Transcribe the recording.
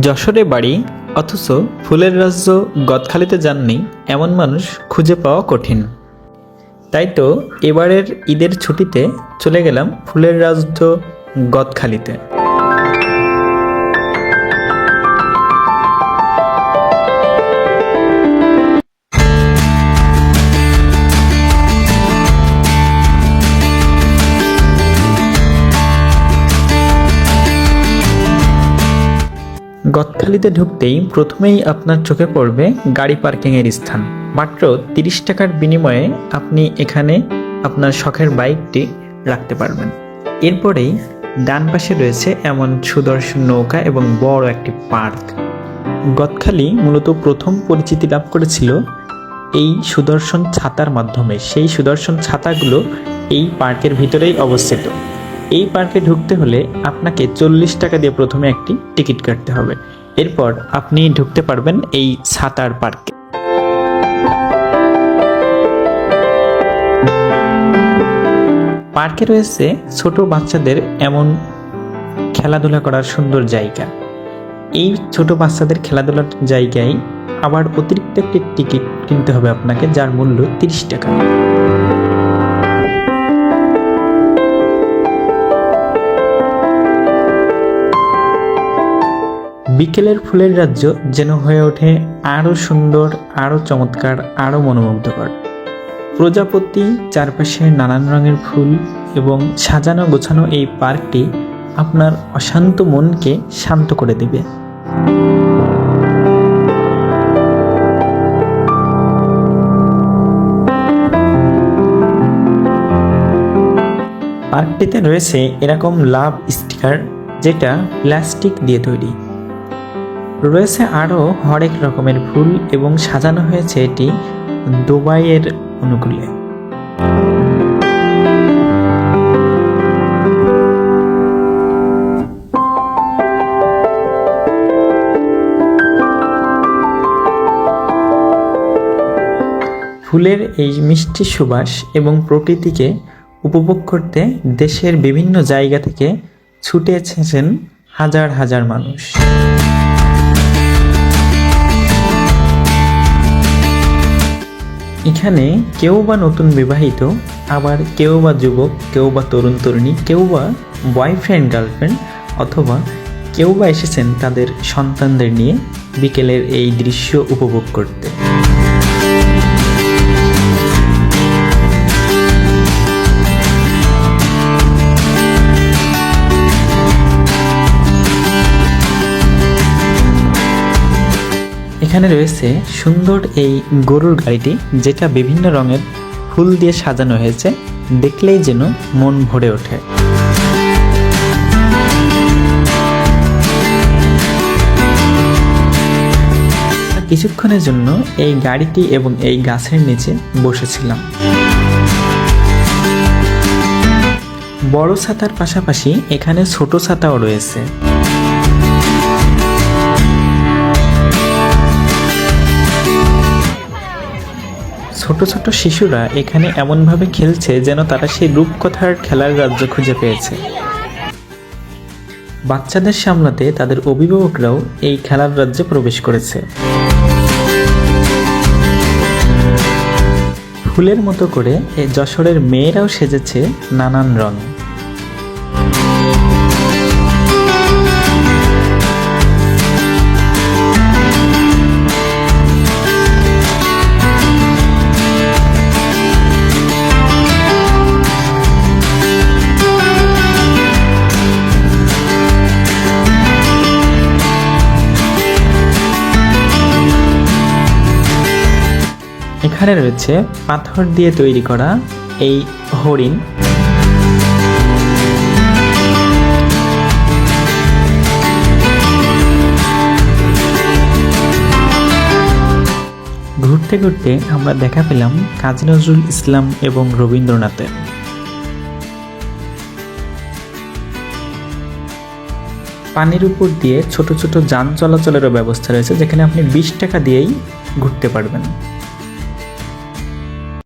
যশোরে বাড়ি, অথচ ফুলের রাজ্য গদখালিতে যাননি এমন মানুষ খুঁজে পাওয়া কঠিন। তাই তো এবারের ঈদের ছুটিতে চলে গেলাম ফুলের রাজ্য গদখালিতে। গদখালিতে ঢুকতেই প্রথমেই আপনার চোখে পড়বে গাড়ি পার্কিংয়ের স্থান। মাত্র তিরিশ টাকার বিনিময়ে আপনি এখানে আপনার শখের বাইকটি রাখতে পারবেন। এরপরেই ডান পাশে রয়েছে এমন সুদর্শন নৌকা এবং বড় একটি পার্ক। গদখালি মূলত প্রথম পরিচিতি লাভ করেছিল এই সুদর্শন ছাতার মাধ্যমে। সেই সুদর্শন ছাতাগুলো এই পার্কের ভিতরেই অবস্থিত। এই পার্কে ঢুকতে হলে আপনাকে চল্লিশ টাকা দিয়ে প্রথমে একটি টিকিট কাটতে হবে। এরপর আপনি ঢুকতে পারবেন এই ছাতার পার্কে। পার্কে রয়েছে ছোট বাচ্চাদের এমন খেলাধুলা করার সুন্দর জায়গা। এই ছোট বাচ্চাদের খেলাধুলার জায়গায় আবার অতিরিক্ত একটি টিকিট কিনতে হবে আপনাকে, যার মূল্য তিরিশ টাকা। বিকেলের ফুলের রাজ্য যেন হয়ে ওঠে আরও সুন্দর, আরও চমৎকার, আরও মনোমুগ্ধকর। প্রজাপতি চারপাশে নানান রঙের ফুল এবং সাজানো গোছানো এই পার্কটি আপনার অশান্ত মনকে শান্ত করে দেবে। পার্কটিতে রয়েছে এরকম লাভ স্টিকার যেটা প্লাস্টিক দিয়ে তৈরি। রয়েছে আরও হরেক রকমের ফুল এবং সাজানো হয়েছে এটি দুবাইয়ের অনুকূলে। ফুলের এই মিষ্টি সুবাস এবং প্রকৃতিকে উপভোগ করতে দেশের বিভিন্ন জায়গা থেকে ছুটে এসেছেন হাজার হাজার মানুষ। এখানে কেউ বা নতুন বিবাহিত, আবার কেউ বা যুবক, কেউ বা তরুণ তরুণী, কেউ বা বয়ফ্রেন্ড গার্লফ্রেন্ড অথবা কেউ বা এসেছেন তাদের সন্তানদের নিয়ে বিকেলের এই দৃশ্য উপভোগ করতে। এখানে রয়েছে সুন্দর এই গরুর গাড়িটি, যেটা বিভিন্ন রঙের ফুল দিয়ে সাজানো হয়েছে। দেখলেই যেন মন ভরে ওঠে। কিছুক্ষণের জন্য এই গাড়িটি এবং এই গাছের নিচে বসেছিলাম। বড় ছাতার পাশাপাশি এখানে ছোট ছাতাও রয়েছে। ছোট ছোট শিশুরা এখানে এমনভাবে খেলছে যেন তারা সেই রূপকথার খেলার রাজ্য খুঁজে পেয়েছে। বাচ্চাদের সামলাতে তাদের অভিভাবকরাও এই খেলার রাজ্যে প্রবেশ করেছে। ফুলের মতো করে এই যশোরের মেয়েরাও সেজেছে নানান রঙে। এখানে রয়েছে পাথর দিয়ে তৈরি করা এই হরিণ। ঘুরতে ঘুরতে আমরা দেখা পেলাম কাজী নজরুল ইসলাম এবং রবীন্দ্রনাথের। পানির উপর দিয়ে ছোট ছোট যান চলাচলেরও ব্যবস্থা রয়েছে, যেখানে আপনি বিশ টাকা দিয়েই ঘুরতে পারবেন।